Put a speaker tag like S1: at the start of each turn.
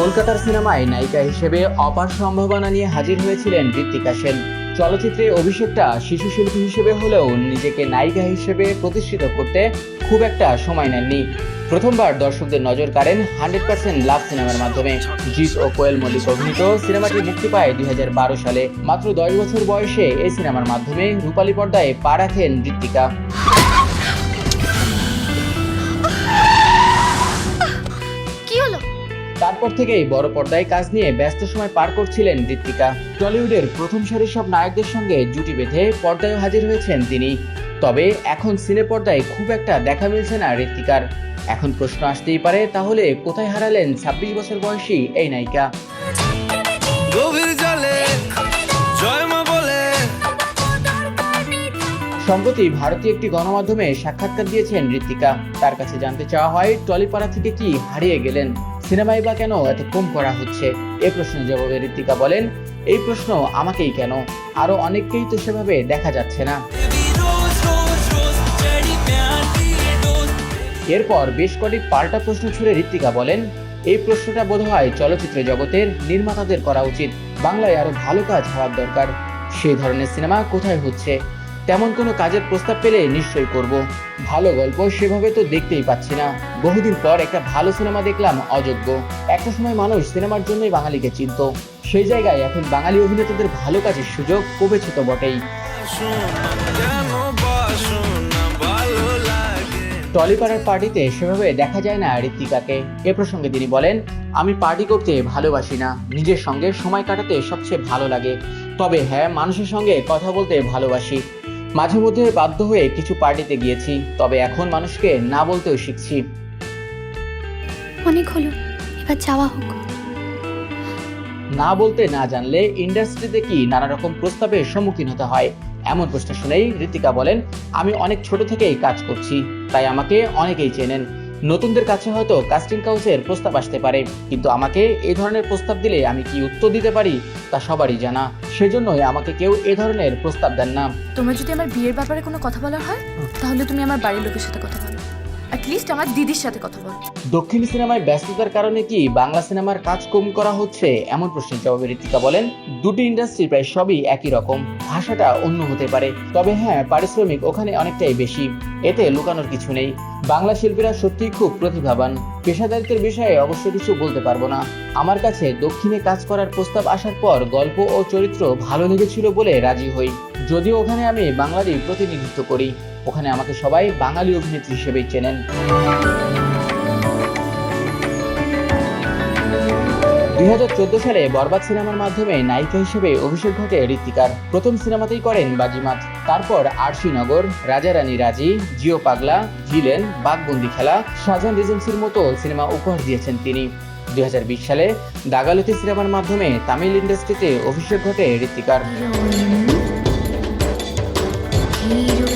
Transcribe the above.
S1: কলকাতার সিনেমায় নায়িকা হিসেবে অপার সম্ভাবনা নিয়ে হাজির হয়েছিলেন ঋত্বিকা সেন। চলচ্চিত্রে অভিষেকটা শিশু শিল্পী হিসেবে হলেও নিজেকে নায়িকা হিসেবে প্রতিষ্ঠিত করতে খুব একটা সময় নেননি। প্রথমবার দর্শকদের নজর কাড়েন হান্ড্রেড পার্সেন্ট লাভ সিনেমার মাধ্যমে। জিৎ ও কোয়েল মল্লিক অভিনীত সিনেমাটি মুক্তি পায় দুই হাজার বারো সালে। মাত্র দশ বছর বয়সে এই সিনেমার মাধ্যমে রূপালী পর্দায় পা রাখেন ঋত্বিকা। তারপর থেকেই বড় পর্দায় কাজ নিয়ে ব্যস্ত সময় পার করছিলেন ঋত্বিকা টলিউডের প্রথম সারির সব নায়কদের সঙ্গে জুটি বেঁধে পর্দায় হাজির হয়েছেন তিনি। তবে এখন সিনে পর্দায় খুব একটা দেখা মিলছে না ঋত্বিকার। এখন প্রশ্ন আসতেই পারে তাহলে কোথায় হারালেন ছাব্বিশ বছর বয়সী এই নায়িকা? সম্প্রতি ভারতীয় একটি গণমাধ্যমে সাক্ষাৎকার দিয়েছেন ঋত্বিকা। তার কাছে জানতে চাওয়া হয় টলিপাড়া থেকে কি হারিয়ে গেলেন? সিনেমায় বা কেন এত কম করা হচ্ছে? এ প্রশ্নের জবাবে ঋত্বিকা বলেন, এই প্রশ্ন আমাকেই কেন? আরও অনেককেই তো সেভাবে দেখা যাচ্ছে না। এরপর বেশ কটি পাল্টা প্রশ্ন ছুড়ে ঋত্বিকা বলেন, এই প্রশ্নটা বোধহয় চলচ্চিত্র জগতের নির্মাতাদের করা উচিত। বাংলায় আরও ভালো কাজ হওয়ার দরকার। সেই ধরনের সিনেমা কোথায় হচ্ছে? তেমন কোনো কাজের প্রস্তাব পেলে নিশ্চয়ই করব। ভালো গল্প সেভাবে তো দেখতেই পাচ্ছি না। বহুদিন পর একটা ভালো সিনেমা দেখলাম অযোগ্য। একটা সময় মানুষ সিনেমার জন্যই বাঙালিকে চিনত। সেই জায়গায় এখন বাঙালি অভিনেতাদের ভালো কাজের সুযোগ কমেছে তো বটেই। টলিপাড়ার পার্টিতে সেভাবে দেখা যায় না ঋত্বিকাকে। এ প্রসঙ্গে তিনি বলেন, আমি পার্টি করতে ভালোবাসি না। নিজের সঙ্গে সময় কাটাতে সবচেয়ে ভালো লাগে। তবে হ্যাঁ মানুষের সঙ্গে কথা বলতে ভালোবাসি। মাঝে মধ্যে বাধ্য হয়ে কিছু পার্টিতে গিয়েছি তবে এখন মানুষকে না বলতেও শিখছি।
S2: অনেক হলো এবার যাওয়া হোক।
S1: না বলতে না জানলে ইন্ডাস্ট্রিতে কি নানা রকম প্রস্তাবের সম্মুখীন হতে হয়? এমন প্রশ্ন শুনেই ঋতিকা বলেন আমি অনেক ছোট থেকেই কাজ করছি তাই আমাকে অনেকেই চেনেন। নতুনদের কাছে হয়তো কাস্টিং কাউসের প্রস্তাব আসতে পারে, কিন্তু আমাকে এ ধরনের প্রস্তাব দিলে আমি কি উত্তর দিতে পারি? তা সবারই জানা। সেজন্যই আমাকে কেউ এ ধরনের প্রস্তাব দেন না।
S3: তোমার যদি আমার বিয়ের ব্যাপারে কোনো কথা বলা হয়, তাহলে তুমি আমার বাড়ির লোকের সাথে কথা বলো। অ্যাটলিস্ট আমার দিদির সাথে কথা বলো।
S1: দক্ষিণ সিনেমায় ব্যস্ততার কারণে কি বাংলা সিনেমার কাজ কম করা হচ্ছে? এমন প্রশ্নের জবাবে ঋতিকা বলেন, দুটি ইন্ডাস্ট্রি প্রায় সবই একই রকম, ভাষাটা অন্য হতে পারে। তবে হ্যাঁ পারিশ্রমিক ওখানে অনেকটাই বেশি, এতে লুকানোর কিছু নেই। বাংলা শিল্পীরা সত্যিই খুব প্রতিভাবান। পেশাদারিত্বের বিষয়ে অবশ্য কিছু বলতে পারব না। আমার কাছে দক্ষিণে কাজ করার প্রস্তাব আসার পর গল্প ও চরিত্র ভালো লেগেছিল বলে রাজি হই। যদিও ওখানে আমি বাঙালি প্রতিনিধিত্ব করি। ওখানে আমাকে সবাই বাঙালি অভিনেত্রী হিসেবেই চেনেন। দুই হাজার চোদ্দ সালে বরবাদ সিনেমার মাধ্যমে নায়িকা হিসেবে অভিষেক ঘটে ঋত্বিকার। প্রথম সিনেমাতেই করেন বাজিমাত। তারপর আরশিনগর রাজারানী রাজি, জিও পাগলা, ভিলেন, বাঘবন্দি খেলা, শাহজাহান রিজেন্সির মতো সিনেমা উপহার দিয়েছেন তিনি। দুই হাজার বিশ সালে দাগালতি সিনেমার মাধ্যমে তামিল ইন্ডাস্ট্রিতে অভিষেক ঘটে ঋত্বিকার।
S2: হিরো